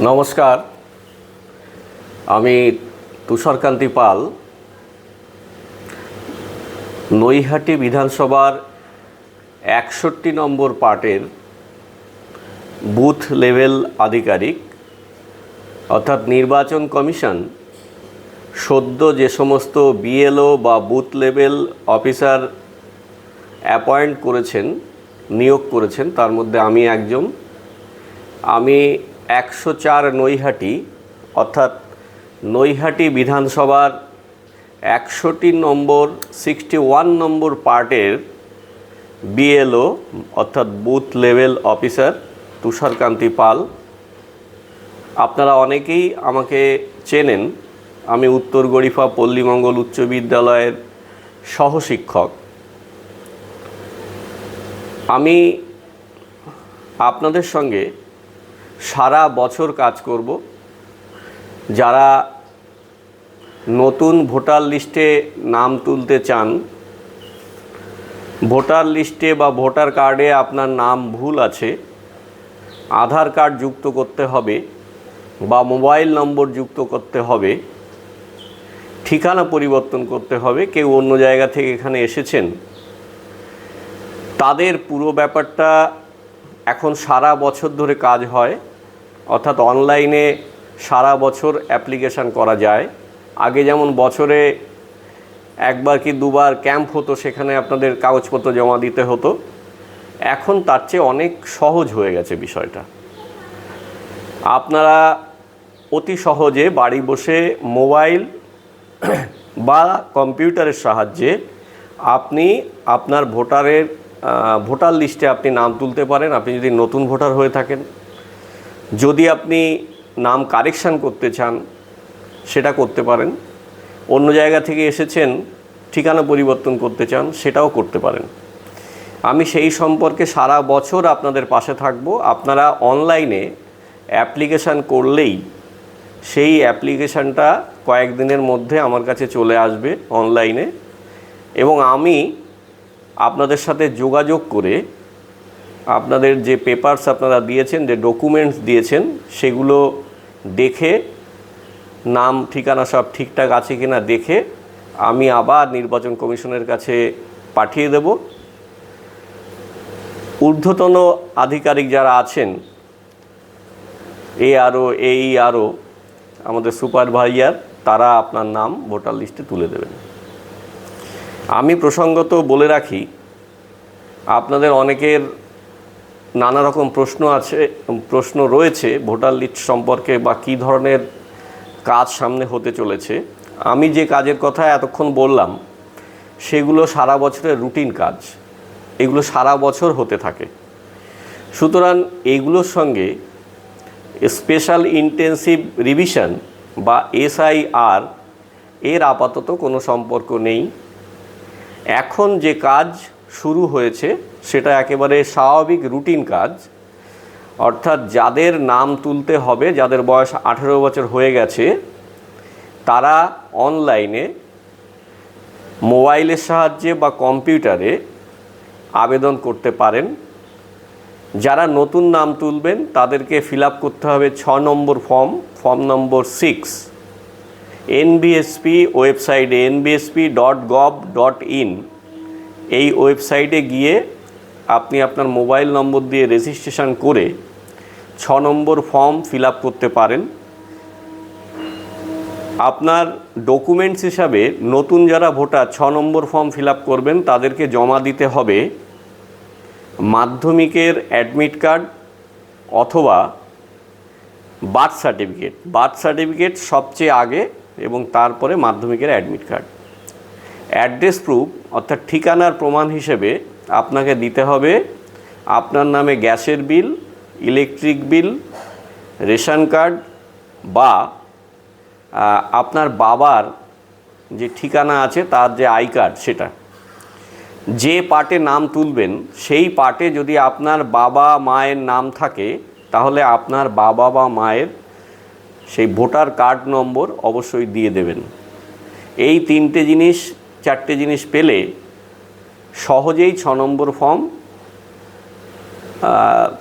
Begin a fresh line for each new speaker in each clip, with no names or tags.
নমস্কার। আমি তুষারকান্তি পাল। নৈহাটি বিধানসভার একষট্টি নম্বর পার্টের বুথ লেভেল আধিকারিক অর্থাৎ নির্বাচন কমিশন সদ্য যে সমস্ত বিএলও বা বুথ লেভেল অফিসার অ্যাপয়েন্ট করেছেন, নিয়োগ করেছেন, তার মধ্যে আমি একজন। আমি একশো চার নৈহাটি, অর্থাৎ নৈহাটি বিধানসভার একশোটি নম্বর, সিক্সটি ওয়ান নম্বর পার্টের বিএলও, অর্থাৎ booth level officer Tusharkanti Pal. আপনারা অনেকেই আমাকে চেনেন। আমি উত্তর গরিফা পল্লীমঙ্গল উচ্চ বিদ্যালয়ের সহশিক্ষক। আমি আপনাদের সঙ্গে সারা বছর কাজ করব। যারা নতুন ভোটার লিস্টে নাম তুলতে চান, ভোটার লিস্টে বা ভোটার কার্ডে আপনার নাম ভুল আছে, আধার কার্ড যুক্ত করতে হবে বা মোবাইল নম্বর যুক্ত করতে হবে, ঠিকানা পরিবর্তন করতে হবে, কেউ অন্য জায়গা থেকে এখানে এসেছেন, তাদের পুরো ব্যাপারটা এখন সারা বছর ধরে কাজ হয়, অর্থাৎ অনলাইনে সারা বছর অ্যাপ্লিকেশান করা যায়। আগে যেমন বছরে একবার কি দুবার ক্যাম্প হতো, সেখানে আপনাদের কাগজপত্র জমা দিতে হতো। এখন তার চেয়ে অনেক সহজ হয়ে গেছে বিষয়টা। আপনারা অতি সহজে বাড়ি বসে মোবাইল বা কম্পিউটারের সাহায্যে আপনি আপনার ভোটারের ভোটার লিস্টে আপনি নাম তুলতে পারেন। আপনি যদি নতুন ভোটার হয়ে থাকেন, যদি আপনি নাম কারেকশান করতে চান, সেটা করতে পারেন। অন্য জায়গা থেকে এসেছেন, ঠিকানা পরিবর্তন করতে চান, সেটাও করতে পারেন। আমি সেই সম্পর্কে সারা বছর আপনাদের পাশে থাকব। আপনারা অনলাইনে অ্যাপ্লিকেশান করলেই সেই অ্যাপ্লিকেশানটা কয়েকদিনের মধ্যে আমার কাছে চলে আসবে অনলাইনে। এবং আমি আপনাদের সাথে যোগাযোগ করে আপনাদের যে পেপারস আপনারা দিয়েছেন, যে ডকুমেন্টস দিয়েছেন, সেগুলো দেখে, নাম, ঠিকানা সব ঠিকঠাক আছে কিনা দেখে আমি আবার নির্বাচন কমিশনের কাছে পাঠিয়ে দেব। ঊর্ধ্বতন আধিকারিক যারা আছেন, এ আরও, এই আরও, আমাদের সুপারভাইজার তারা আপনার নাম ভোটার লিস্টে তুলে দেবেন। আমি প্রসঙ্গত বলে রাখি, আপনাদের অনেকের নানা রকম প্রশ্ন আছে, প্রশ্ন রয়েছে ভোটার লিস্ট সম্পর্কে বা কী ধরনের কাজ সামনে হতে চলেছে। আমি যে কাজের কথা এতক্ষণ বললাম, সেগুলো সারা বছরের রুটিন কাজ, এগুলো সারা বছর হতে থাকে। সুতরাং এইগুলোর সঙ্গে স্পেশাল ইন্টেন্সিভ রিভিশন বা এসআইআর এর আপাতত কোনো সম্পর্ক নেই। এখন যে কাজ শুরু হয়েছে, সেটা একেবারে স্বাভাবিক রুটিন কাজ। অর্থাৎ যাদের নাম তুলতে হবে, যাদের বয়স আঠেরো বছর হয়ে গেছে, তারা অনলাইনে মোবাইলের সাহায্যে বা কম্পিউটারে আবেদন করতে পারেন। যারা নতুন নাম তুলবেন, তাদেরকে ফিল করতে হবে ছ number form form number six. NBSP ওয়েবসাইটে NBSP dot gov dot in এই ওয়েবসাইটে গিয়ে আপনি আপনার মোবাইল নম্বর দিয়ে রেজিস্ট্রেশন করে ছ নম্বর ফর্ম ফিল আপ করতে পারেন। আপনার ডকুমেন্টস হিসাবে নতুন যারা ভোটার ছ নম্বর ফর্ম ফিল আপ করবেন, তাদেরকে জমা দিতে হবে মাধ্যমিকের অ্যাডমিট কার্ড অথবা বার্থ সার্টিফিকেট বার্থ সার্টিফিকেট সবচেয়ে আগে এবং তারপরে মাধ্যমিকের অ্যাডমিট কার্ড। অ্যাড্রেস প্রুফ, অর্থাৎ ঠিকানার প্রমাণ হিসেবে আপনাকে দিতে হবে। আপনার নামে গ্যাসের bill, electric bill, ration card বা আপনার বাবার যে ঠিকানা আছে তার যে আই কার্ড সেটা। যে পার্টে নাম তুলবেন, সেই পার্টে যদি আপনার বাবা, মায়ের নাম থাকে, তাহলে আপনার বাবা বা মায়ের সেই ভোটার কার্ড নম্বর অবশ্যই দিয়ে দেবেন। এই তিনটে জিনিস, চারটে জিনিস পেলে সহজেই ছ নম্বর ফর্ম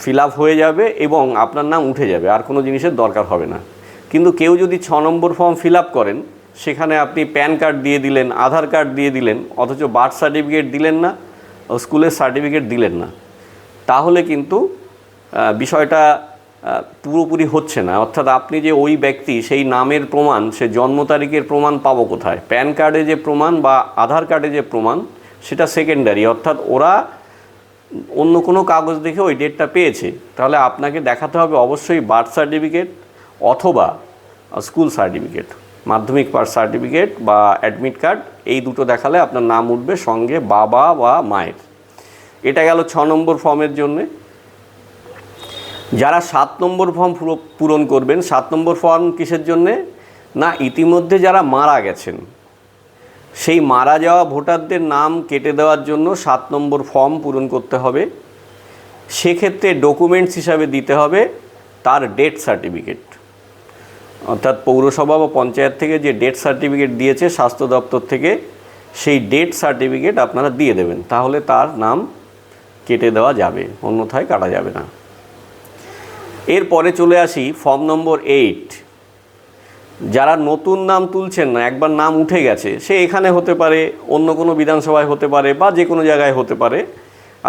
ফিল হয়ে যাবে এবং আপনার নাম উঠে যাবে, আর কোনো জিনিসের দরকার হবে না। কিন্তু কেউ যদি ছ নম্বর ফর্ম ফিল করেন, সেখানে আপনি প্যান কার্ড দিয়ে দিলেন, আধার কার্ড দিয়ে দিলেন, অথচ বার্থ সার্টিফিকেট দিলেন না স্কুলের সার্টিফিকেট দিলেন না। তাহলে কিন্তু বিষয়টা পুরোপুরি হচ্ছে না। অর্থাৎ আপনি যে ওই ব্যক্তি, সেই নামের প্রমাণ, সে জন্ম তারিখের প্রমাণ পাবো কোথায়? প্যান কার্ডে যে প্রমাণ বা আধার কার্ডে যে প্রমাণ, সেটা সেকেন্ডারি অর্থাৎ ওরা অন্য কোনো কাগজ দেখে ওই ডেটটা পেয়েছে। তাহলে আপনাকে দেখাতে হবে অবশ্যই বার্থ সার্টিফিকেট অথবা স্কুল সার্টিফিকেট মাধ্যমিক পাস সার্টিফিকেট বা অ্যাডমিট কার্ড এই দুটো দেখালে আপনার নাম উঠবে সঙ্গে বাবা বা মায়ের। এটা গেল ছ নম্বর ফর্মের জন্যে। যারা সাত নম্বর ফর্ম পুরো- পূরণ করবেন, সাত নম্বর ফর্ম কিসের জন্যে? না, ইতিমধ্যে যারা মারা গেছেন, সেই মারা যাওয়া ভোটারদের নাম কেটে দেওয়ার জন্য সাত নম্বর ফর্ম পূরণ করতে হবে। সেক্ষেত্রে ডকুমেন্টস হিসাবে দিতে হবে তার ডেথ সার্টিফিকেট। অর্থাৎ পৌরসভা বা পঞ্চায়েত থেকে যে ডেথ সার্টিফিকেট দিয়েছে স্বাস্থ্য দপ্তর থেকে, সেই ডেথ সার্টিফিকেট আপনারা দিয়ে দেবেন। তাহলে তার নাম কেটে দেওয়া যাবে, অন্যথায় কাটা যাবে না। এরপরে চলে আসি ফর্ম নম্বর এইট। যারা নতুন নাম তুলছেন না, একবার নাম উঠে গেছে, সে এখানে হতে পারে, অন্য কোনো বিধানসভায় হতে পারে বা যে কোনো জায়গায় হতে পারে,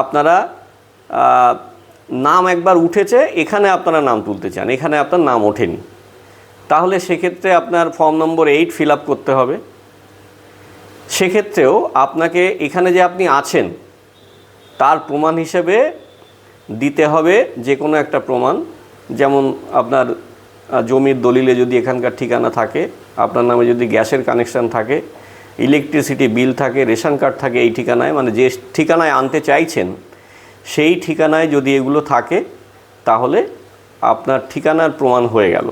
আপনারা নাম একবার উঠেছে, এখানে আপনারা নাম তুলতে চান, এখানে আপনার নাম ওঠেনি। তাহলে সেক্ষেত্রে আপনার form number eight fill up করতে হবে। সেক্ষেত্রেও আপনাকে এখানে যে আপনি আছেন, তার প্রমাণ হিসেবে দিতে হবে যে কোনো একটা প্রমাণ। যেমন আপনার জমির দলিলে যদি এখানকার ঠিকানা থাকে, আপনার নামে যদি গ্যাসের কানেকশান থাকে ইলেকট্রিসিটি বিল থাকে, রেশন কার্ড থাকে এই ঠিকানায় মানে যে ঠিকানায় আনতে চাইছেন, সেই ঠিকানায় যদি এগুলো থাকে, তাহলে আপনার ঠিকানার প্রমাণ হয়ে গেল।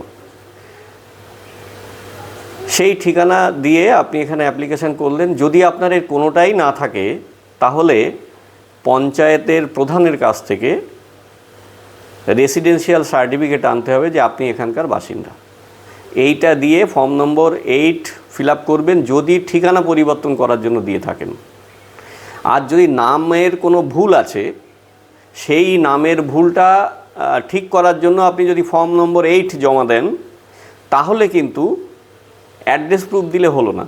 সেই ঠিকানা দিয়ে আপনি এখানে অ্যাপ্লিকেশন করলেন, যদি আপনার এর কোনোটাই না থাকে, তাহলে পঞ্চায়েতের প্রধানের কাছ থেকে রেসিডেন্সিয়াল সার্টিফিকেট আনতে হবে যে আপনি এখানকার বাসিন্দা। এইটা দিয়ে ফর্ম নম্বর এইট ফিল করবেন যদি ঠিকানা পরিবর্তন করার জন্য দিয়ে থাকেন। আর যদি নামের কোনো ভুল আছে, সেই নামের ভুলটা ঠিক করার জন্য আপনি যদি ফর্ম নম্বর এইট জমা দেন, তাহলে কিন্তু অ্যাড্রেস প্রুফ দিলে হলো না।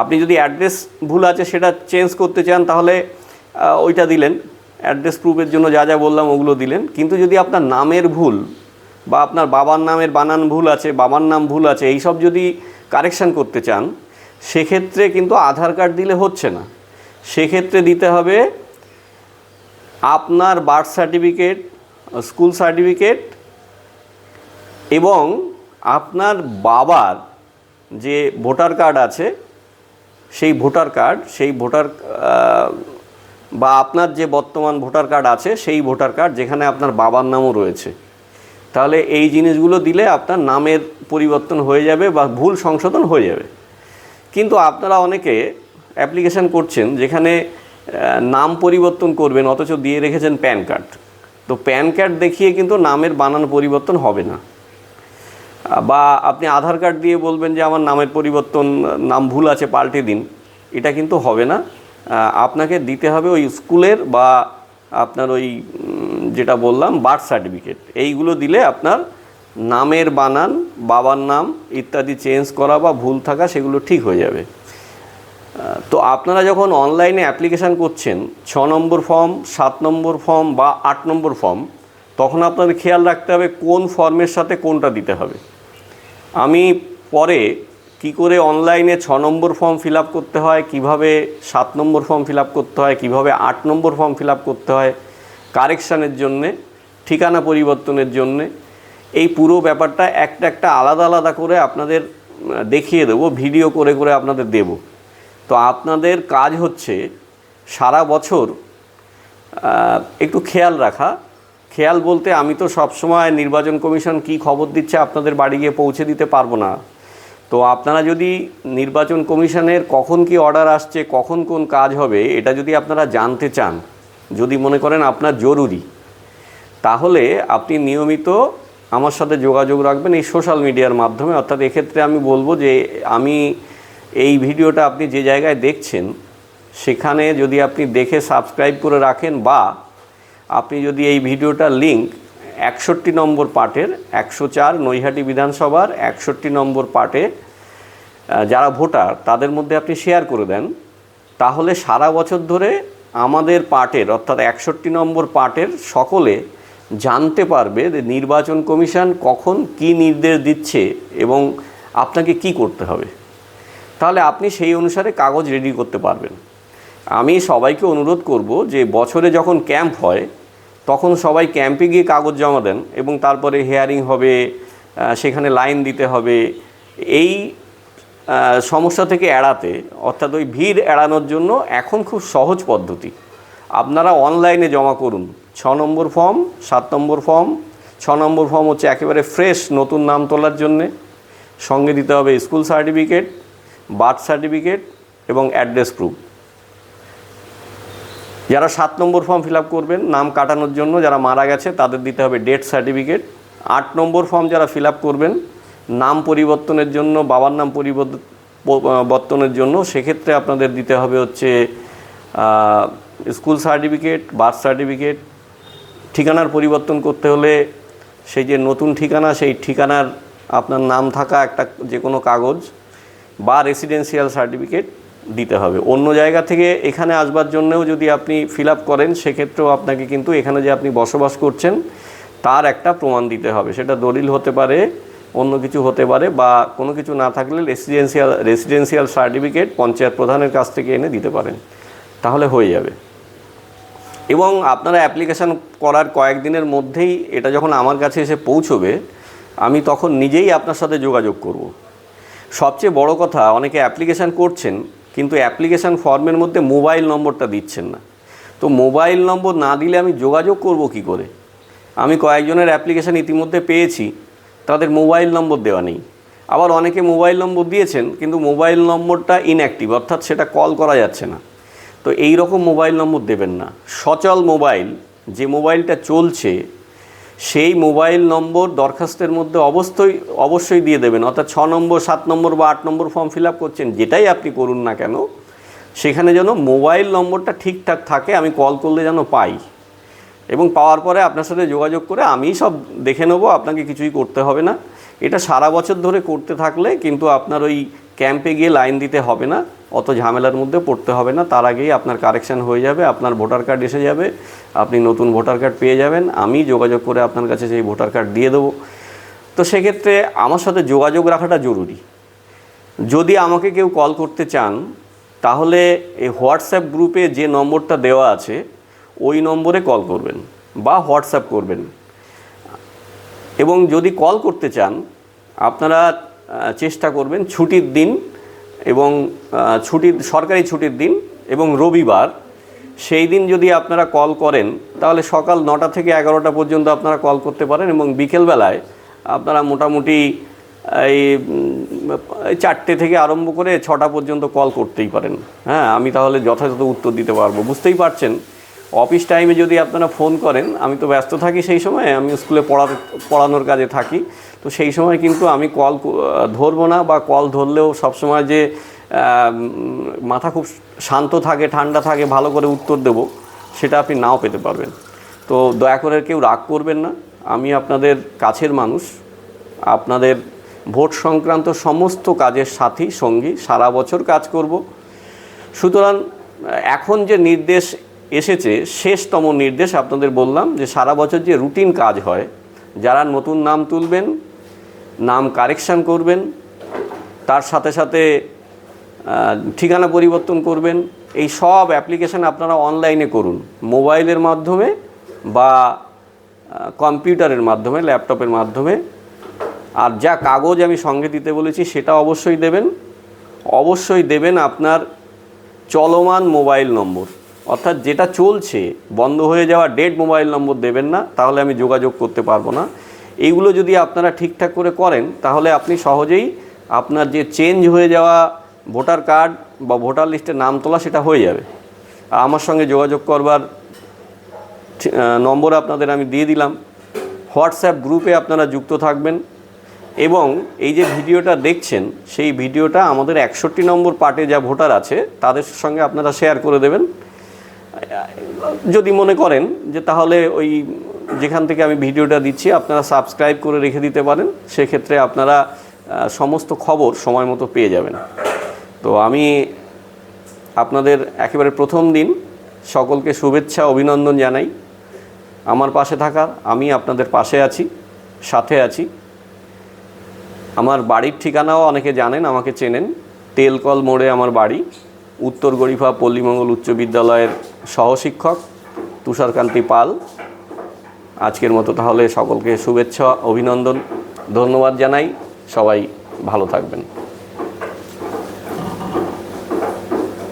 আপনি যদি অ্যাড্রেস ভুল আছে সেটা চেঞ্জ করতে চান, তাহলে ওইটা দিলেন। অ্যাড্রেস প্রুফের জন্য যা যা বললাম ওগুলো দিলেন। কিন্তু যদি আপনার নামের ভুল বা আপনার বাবার নামের বানান ভুল আছে, বাবার নাম ভুল আছে, এইসব যদি কারেকশান করতে চান, সেক্ষেত্রে কিন্তু আধার কার্ড দিলে হচ্ছে না। সেক্ষেত্রে দিতে হবে আপনার বার্থ সার্টিফিকেট, স্কুল সার্টিফিকেট এবং আপনার বাবার যে ভোটার কার্ড আছে, সেই ভোটার কার্ড, সেই ভোটার বা আপনার যে বর্তমান ভোটার কার্ড আছে, সেই ভোটার কার্ড যেখানে আপনার বাবার নামও রয়েছে। তাহলে এই জিনিসগুলো দিলে আপনার নামের পরিবর্তন হয়ে যাবে বা ভুল সংশোধন হয়ে যাবে। কিন্তু আপনারা অনেকে অ্যাপ্লিকেশন করছেন যেখানে নাম পরিবর্তন করবেন, অথচ দিয়ে রেখেছেন প্যান কার্ড। তো প্যান কার্ড দেখিয়ে কিন্তু নামের বানান পরিবর্তন হবে না। বা আপনি আধার কার্ড দিয়ে বলবেন যে আমার নামের পরিবর্তন, নাম ভুল আছে, পাল্টে দিন। এটা কিন্তু হবে না। আপনাকে দিতে হবে ওই স্কুলের বা আপনার ওই যেটা বললাম, বার্থ সার্টিফিকেট। এইগুলো দিলে আপনার নামের বানান, বাবার নাম ইত্যাদি চেঞ্জ করা বা ভুল থাকা সেগুলো ঠিক হয়ে যাবে। তো আপনারা যখন অনলাইনে অ্যাপ্লিকেশান করছেন, ছ নম্বর ফর্ম, সাত নম্বর ফর্ম বা আট নম্বর ফর্ম, তখন আপনাদের খেয়াল রাখতে হবে কোন ফর্মের সাথে কোনটা দিতে হবে। আমি পরে কি করে অনলাইনে ছ নম্বর ফর্ম ফিল করতে হয়, কীভাবে সাত নম্বর ফর্ম ফিল করতে হয়, কীভাবে আট নম্বর ফর্ম ফিল করতে হয় কারেকশানের জন্যে, ঠিকানা পরিবর্তনের জন্যে, এই পুরো ব্যাপারটা একটা একটা আলাদা আলাদা করে আপনাদের দেখিয়ে দেবো ভিডিও করে করে আপনাদের দেব। তো আপনাদের কাজ হচ্ছে সারা বছর একটু খেয়াল রাখা। খেয়াল বলতে আমি তো সবসময় নির্বাচন কমিশন কি খবর দিচ্ছে আপনাদের বাড়ি গিয়ে পৌঁছে দিতে পারব না। তো আপনারা যদি নির্বাচন কমিশনের কখন কি অর্ডার আসছে, কখন কোন কাজ হবে, এটা যদি আপনারা জানতে চান, যদি মনে করেন আপনার জরুরি, তাহলে আপনি নিয়মিত আমার সাথে যোগাযোগ রাখবেন এই সোশ্যাল মিডিয়ার মাধ্যমে। অর্থাৎ এক্ষেত্রে আমি বলব যে আমি এই ভিডিওটা আপনি যে জায়গায় দেখছেন, সেখানে যদি আপনি দেখে সাবস্ক্রাইব করে রাখেন বা আপনি যদি এই ভিডিওটা লিঙ্ক একষট্টি নম্বর পার্টের একশো চার নৈহাটি বিধানসভার একষট্টি নম্বর পার্টে যারা ভোটার, তাদের মধ্যে আপনি শেয়ার করে দেন। তাহলে সারা বছর ধরে আমাদের পার্টের, অর্থাৎ একষট্টি নম্বর পার্টের সকলে জানতে পারবে যে নির্বাচন কমিশন কখন কি নির্দেশ দিচ্ছে এবং আপনাকে কি করতে হবে। তাহলে আপনি সেই অনুসারে কাগজ রেডি করতে পারবেন। আমি সবাইকে অনুরোধ করব যে বছরে যখন ক্যাম্প হয় তখন সবাই ক্যাম্পে গিয়ে কাগজ জমা দেন এবং তারপরে হেয়ারিং হবে সেখানে লাইন দিতে হবে। এই সমস্যা থেকে এড়াতে, অর্থাৎ ওই ভিড় এড়ানোর জন্য এখন খুব সহজ পদ্ধতি। আপনারা অনলাইনে জমা করুন। ছ নম্বর ফর্ম সাত নম্বর ফর্ম ছ নম্বর ফর্ম হচ্ছে একেবারে ফ্রেশ নতুন নাম তোলার জন্যে। সঙ্গে দিতে হবে স্কুল সার্টিফিকেট বার্থ সার্টিফিকেট এবং অ্যাড্রেস প্রুফ যারা সাত নম্বর ফর্ম ফিল করবেন, নাম কাটানোর জন্য যারা মারা গেছে, তাদের দিতে হবে ডেথ সার্টিফিকেট আট নম্বর ফর্ম যারা ফিল করবেন, নাম পরিবর্তনের জন্য, বাবার নাম পরিবর্তনের জন্য, সেক্ষেত্রে আপনাদের দিতে হবে হচ্ছে স্কুল সার্টিফিকেট বার্থ সার্টিফিকেট ঠিকানার পরিবর্তন করতে হলে সেই যে নতুন ঠিকানা, সেই ঠিকানার আপনার নাম থাকা একটা যে কোনো কাগজ বা রেসিডেন্সিয়াল সার্টিফিকেট দিতে হবে। অন্য জায়গা থেকে এখানে আসবার জন্যও যদি আপনি ফিল আপ করেন, সেক্ষেত্রেও আপনাকে কিন্তু এখানে যে আপনি বসবাস করছেন, তার একটা প্রমাণ দিতে হবে। সেটা দলিল হতে পারে, অন্য কিছু হতে পারে, বা কোনো কিছু না থাকলে রেসিডেন্সিয়াল রেসিডেন্সিয়াল সার্টিফিকেট পঞ্চায়েত প্রধানের কাছ থেকে এনে দিতে পারেন। তাহলে হয়ে যাবে। এবং আপনারা অ্যাপ্লিকেশান করার কয়েকদিনের মধ্যেই এটা যখন আমার কাছে এসে পৌঁছবে, আমি তখন নিজেই আপনার সাথে যোগাযোগ করব। সবচেয়ে বড় কথা, অনেকে অ্যাপ্লিকেশান করছেন কিন্তু অ্যাপ্লিকেশান ফর্মের মধ্যে মোবাইল নম্বরটা দিচ্ছেন না। তো মোবাইল নম্বর না দিলে আমি যোগাযোগ করব কি করে? আমি কয়েকজনের অ্যাপ্লিকেশান ইতিমধ্যে পেয়েছি, তাদের মোবাইল নম্বর দেওয়া নেই। আবার অনেকে মোবাইল নম্বর দিয়েছেন, কিন্তু মোবাইল নম্বরটা ইনঅ্যাক্টিভ অর্থাৎ সেটা কল করা যাচ্ছে না। তো এই রকম মোবাইল নম্বর দেবেন না। সচল মোবাইল, যে মোবাইলটা চলছে সেই মোবাইল নম্বর দরখাস্তের মধ্যে অবশ্যই অবশ্যই দিয়ে দেবেন। অর্থাৎ ছ নম্বর, সাত নম্বর বা আট নম্বর ফর্ম ফিল আপ করছেন, যেটাই আপনি করুন না কেন, সেখানে যেন মোবাইল নম্বরটা ঠিকঠাক থাকে, আমি কল করলে যেন পাই। এবং পাওয়ার পরে আপনার সাথে যোগাযোগ করে আমি সব দেখে নেব, আপনাকে কিছুই করতে হবে না। এটা সারা বছর ধরে করতে থাকলে কিন্তু আপনার ওই ক্যাম্পে গিয়ে লাইন দিতে হবে না। অত ঝামেলার মধ্যে পড়তে হবে না। তার আগেই আপনার কারেকশান হয়ে যাবে, আপনার ভোটার কার্ড এসে যাবে, আপনি নতুন ভোটার কার্ড পেয়ে যাবেন। আমি যোগাযোগ করে আপনার কাছে সেই ভোটার কার্ড দিয়ে দেবো। তো সেক্ষেত্রে আমার সাথে যোগাযোগ রাখাটা জরুরি। যদি আমাকে কেউ কল করতে চান, তাহলে এই হোয়াটসঅ্যাপ গ্রুপে যে নম্বরটা দেওয়া আছে, ওই নম্বরে কল করবেন বা হোয়াটসঅ্যাপ করবেন। এবং যদি কল করতে চান, আপনারা চেষ্টা করবেন ছুটির দিন এবং ছুটির, সরকারি ছুটির দিন এবং রবিবার, সেই দিন যদি আপনারা কল করেন, তাহলে সকাল নটা থেকে এগারোটা পর্যন্ত আপনারা কল করতে পারেন এবং বিকেলবেলায় আপনারা মোটামুটি এই চারটে থেকে আরম্ভ করে ছটা পর্যন্ত কল করতেই পারেন। হ্যাঁ আমি তাহলে যথাযথ উত্তর দিতে পারব। বুঝতেই পারছেন? অফিস টাইমে যদি আপনারা ফোন করেন, আমি তো ব্যস্ত থাকি সেই সময়, আমি স্কুলে পড়াতে, পড়ানোর কাজে থাকি। তো সেই সময় কিন্তু আমি কল ধরবো না বা কল ধরলেও সবসময় যে মাথা খুব শান্ত থাকে, ঠান্ডা থাকে, ভালো করে উত্তর দেব, সেটা আপনি নাও পেতে পারবেন। তো দয়া করে কেউ রাগ করবেন না। আমি আপনাদের কাছের মানুষ। আপনাদের ভোট সংক্রান্ত সমস্ত কাজের সাথী, সঙ্গী, সারা বছর কাজ করব। সুতরাং এখন যে নির্দেশ এসেছে, শেষতম নির্দেশ আপনাদের বললাম যে, সারা বছর যে রুটিন কাজ হয়, যারা নতুন নাম তুলবেন নাম কারেকশান করবেন, তার সাথে সাথে ঠিকানা পরিবর্তন করবেন। এই সব অ্যাপ্লিকেশান আপনারা অনলাইনে করুন, মোবাইলের মাধ্যমে বা কম্পিউটারের মাধ্যমে, ল্যাপটপের মাধ্যমে। আর যা কাগজ আমি সঙ্গে দিতে বলেছি, সেটা অবশ্যই দেবেন। অবশ্যই দেবেন আপনার চলমান মোবাইল নম্বর। অর্থাৎ যেটা চলছে, বন্ধ হয়ে যাওয়া ডেড মোবাইল নম্বর দেবেন না, তাহলে আমি যোগাযোগ করতে পারব না। এইগুলো যদি আপনারা ঠিকঠাক করে করেন, তাহলে আপনি সহজেই আপনার যে চেঞ্জ হয়ে যাওয়া ভোটার কার্ড বা ভোটার লিস্টে নাম তোলা সেটা হয়ে যাবে। আমার সঙ্গে যোগাযোগ করবার নম্বর আপনাদের আমি দিয়ে দিলাম। হোয়াটসঅ্যাপ গ্রুপে আপনারা যুক্ত থাকবেন এবং এই যে ভিডিওটা দেখছেন, সেই ভিডিওটা আমাদের একষট্টি নম্বর পার্টে যা ভোটার আছে, তাদের সঙ্গে আপনারা শেয়ার করে দেবেন। যদি মনে করেন যে তাহলে ওই যেখান থেকে আমি ভিডিওটা দিচ্ছি, আপনারা সাবস্ক্রাইব করে রেখে দিতে পারেন। সেক্ষেত্রে আপনারা সমস্ত খবর সময় মতো পেয়ে যাবেন। তো আমি আপনাদের একেবারে প্রথম দিন সকলকে শুভেচ্ছা, অভিনন্দন জানাই। আমার পাশে থাকার, আমি আপনাদের পাশে আছি, সাথে আছি। আমার বাড়ির ঠিকানাও অনেকে জানেন, আমাকে চেনেন। তেলকল মোড়ে আমার বাড়ি, উত্তর গরিফা পল্লীমঙ্গল উচ্চ বিদ্যালয়ের সহশিক্ষক তুষারকান্তি পাল। আজকের মতো তাহলে সকলকে শুভেচ্ছা অভিনন্দন ধন্যবাদ জানাই। সবাই ভালো থাকবেন।